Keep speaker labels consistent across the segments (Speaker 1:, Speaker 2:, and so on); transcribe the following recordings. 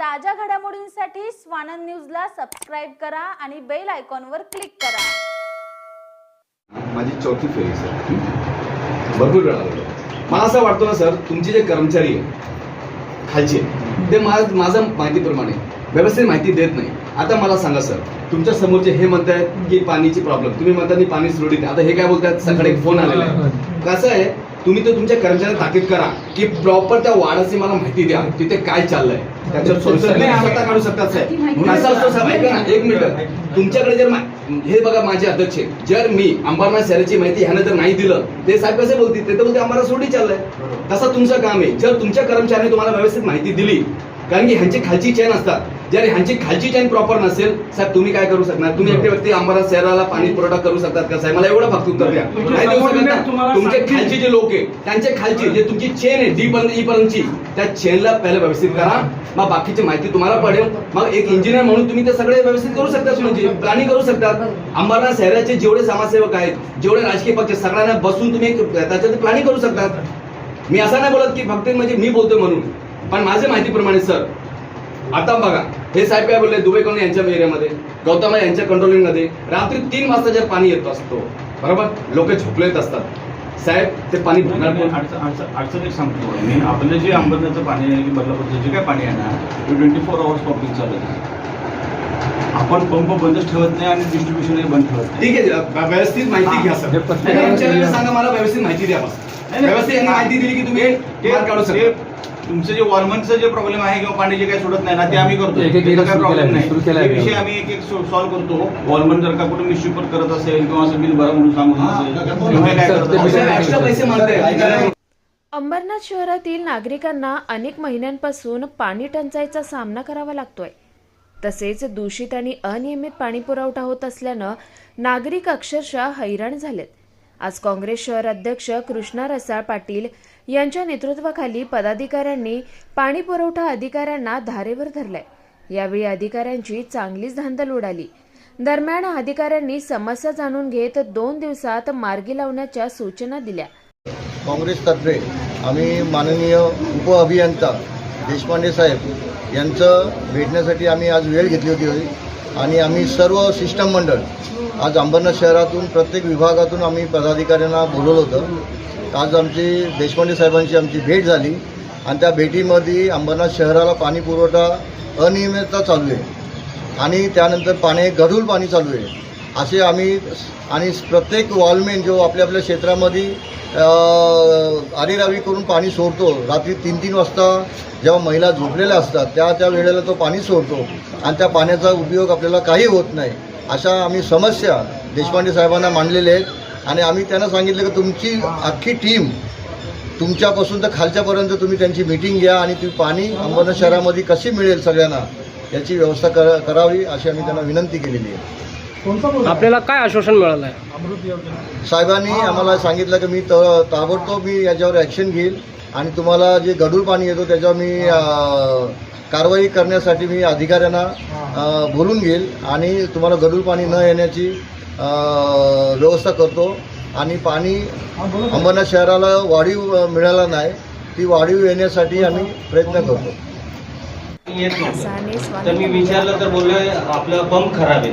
Speaker 1: ताज्या घडामोडींसाठी स्वानंद न्यूजला सबस्क्राईब करा आणि बेल आयकॉनवर क्लिक करा.
Speaker 2: माझी चौथी फेरी सर भरपूर वेळा मला असं वाटतो ना सर तुमचे जे कर्मचारी आहे खालचे ते मा- माझं माहितीप्रमाणे व्यवस्थित माहिती देत नाही. आता मला सांगा सर तुमच्या समोरचे हे म्हणतायत की पाणीची प्रॉब्लेम तुम्ही म्हणता पाणी सुरळीत आता हे काय बोलतात? सकाळी फोन आलेला आहे. कसं आहे? तुम्ही तर तुमच्या कर्मचाऱ्यांना ताकीद करा की प्रॉपर त्या वार्डाची मला माहिती द्या तिथे काय चाललंय. त्याच्यावर सोल्युशन काढू शकतात साहेब असं असतो साहेब ऐका ना एक मिनिट. तुमच्याकडे जर हे बघा माझे अध्यक्ष आहे. जर मी अंबरनाथ शहराची माहिती ह्यानं जर नाही दिलं ते साहेब कसे बोलतील? ते तर बोलते आम्हाला सोडी चाललंय. तसं तुमचं काम आहे. जर तुमच्या कर्मचाऱ्यांनी तुम्हाला व्यवस्थित माहिती दिली कारण की ह्यांची खालची चेन असतात. जर ह्यांची खालची चेन प्रॉपर नसेल साहेब तुम्ही काय करू शकणार? तुम्ही एकटे व्यक्ती अंबरनाथ शहराला पाणी पुरवठा करू शकतात का साहेब? मला एवढं फक्त उत्तर द्या. नाही देऊ शकत ना. तुमचे खालचे जे लोक आहे त्यांचे खालची जे तुमची चेन आहे डी पर्यंत ई पर्यंतची त्या चेनला पहिलं व्यवस्थित करा. मग बाकीची माहिती तुम्हाला पडेल. मग एक इंजिनियर म्हणून तुम्ही ते सगळे व्यवस्थित करू शकता म्हणजे प्लॅनिंग करू शकतात. अंबरनाथ शहराचे जेवढे समाजसेवक आहेत जेवढे राजकीय पक्ष सगळ्यांना बसून तुम्ही त्याच्यात प्लॅनिंग करू शकतात. मी असं नाही बोलत की फक्त म्हणजे मी बोलतोय म्हणून. पण माझ्या माहितीप्रमाणे सर आता बघा हे साहेब काय बोलले दुबई कॉलनी यांच्या एरियामध्ये गौतम यांच्या कंट्रोलिंगमध्ये रात्री तीन वाजता जर पाणी येत असतो बरोबर? लोक झोपलेत असतात. साहेब ते पाणी?
Speaker 3: अडचण एक सांगतो मी आपलं जे अंबरनाथचं पाणी आहे की बदलापूरचं जे काय पाणी आहे ना ते ट्वेंटी फोर आवर्स पंपिंग चालत आहे. आपण पंप बंदच ठेवत नाही आणि डिस्ट्रीब्युशनही बंद ठेवत नाही.
Speaker 2: ठीक आहे व्यवस्थित माहिती घ्या सर. सांगा मला व्यवस्थित माहिती द्या. व्यवस्थित यांनी माहिती दिली की तुम्ही काढू शकता.
Speaker 3: तुमचं जे वॉलमनचं जे प्रॉब्लेम आहे किंवा पाणी जे काही सोडत नाही ना ते आम्ही करतो
Speaker 4: एक- एक
Speaker 3: त्याचा
Speaker 4: एकच
Speaker 3: काही
Speaker 4: सुरू
Speaker 3: प्रॉब्लेम
Speaker 4: केलंय, सुरू
Speaker 3: नाही
Speaker 4: केलंय
Speaker 3: ते विषय आम्ही एक एक सॉल्व्ह करतो. वॉलमन जर का कुठे मिसशिपर करत असेल किंवा असं बिल भरा म्हणून सांगून असेल किंवा हे काय करत
Speaker 4: ते
Speaker 2: अहो, साहेब,
Speaker 3: असेल.
Speaker 2: एक्स्ट्रा पैसे मागताय.
Speaker 5: अंबरनाथ शहरातील नागरिकांना अनेक महिन्यांपासून पाणी टंचाईचा सामना करावा लागतोय. तसेच दूषित आणि अनियमित पाणी पुरवठा होत असल्यानं नागरिक अक्षरशः हैराण झालेत. आज काँग्रेस शहर अध्यक्ष कृष्णा रसाळ पाटील यांच्या नेतृत्वाखाली पदाधिकाऱ्यांनी पाणी पुरवठा अधिकाऱ्यांना धारेवर धरलंय. यावेळी अधिकाऱ्यांची चांगलीच धांदल उडाली. दरम्यान अधिकाऱ्यांनी समस्या जाणून घेत दोन दिवसात मार्गी लावण्याच्या सूचना दिल्या.
Speaker 6: काँग्रेसतर्फे आम्ही माननीय उप अभियंता देशपांडे साहेब यांचं भेटण्यासाठी आम्ही आज वेळ घेतली होती. आणि आम्ही सर्व सिस्टम मंडळ आज अंबरनाथ शहरातून प्रत्येक विभागातून आम्ही पदाधिकाऱ्यांना बोलवलं होतं. आज आमची देशपांडे साहेबांची आमची भेट झाली आणि त्या भेटीमध्ये अंबरनाथ शहराला पाणी पुरवठा अनियमितता चालू आहे आणि त्यानंतर पाणी गढूळ पाणी चालू आहे. असे आम्ही आणि प्रत्येक वॉलमेन जो आपल्या आपल्या क्षेत्रामध्ये आरेरावी करून पाणी सोडतो रात्री तीन तीन वाजता जेव्हा महिला झोपलेल्या असतात त्या त्या वेळेला तो पाणी सोडतो आणि त्या पाण्याचा उपयोग आपल्याला काही होत नाही. अशा आम्ही समस्या देशपांडे साहेबांना मांडलेल्या आहेत. आणि आम्ही त्यांना सांगितलं की तुमची अख्खी टीम तुमच्यापासून तर खालच्यापर्यंत तुम्ही त्यांची मिटिंग घ्या आणि ती पाणी अंबरनाथ शहरामध्ये कशी मिळेल सगळ्यांना याची व्यवस्था करा करावी अशी आम्ही त्यांना विनंती केलेली आहे.
Speaker 4: आपल्याला काय आश्वासन मिळालं आहे
Speaker 6: साहेबांनी आम्हाला सांगितलं की मी त ताबडतोब मी याच्यावर ॲक्शन घेईल आणि तुम्हाला जे गढूळ पाणी येतो त्याच्यावर मी अ, कारवाई करण्यासाठी मी अधिकाऱ्यांना अ, बोलून घेईल आणि तुम्हाला गढूळ पाणी न येण्याची अ, व्यवस्था करतो आणि पाणी अंबरनाथ शहराला वाढीव अ, मिळाला नाही ती वाढीव येण्यासाठी आम्ही प्रयत्न करतो.
Speaker 7: येत. नव्हतं तर मी विचारलं तर बोलले आपला पंप खराब आहे.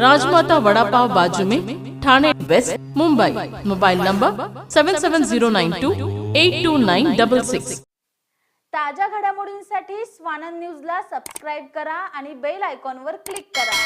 Speaker 8: Rajmata vada pav बाजू में Thane west Mumbai. Mobile number seven seven zero nine two eight two nine double six
Speaker 1: ताज्या घडामोडींसाठी स्वानंद न्यूजला सबस्क्राईब करा आणि बेल आयकॉनवर क्लिक करा.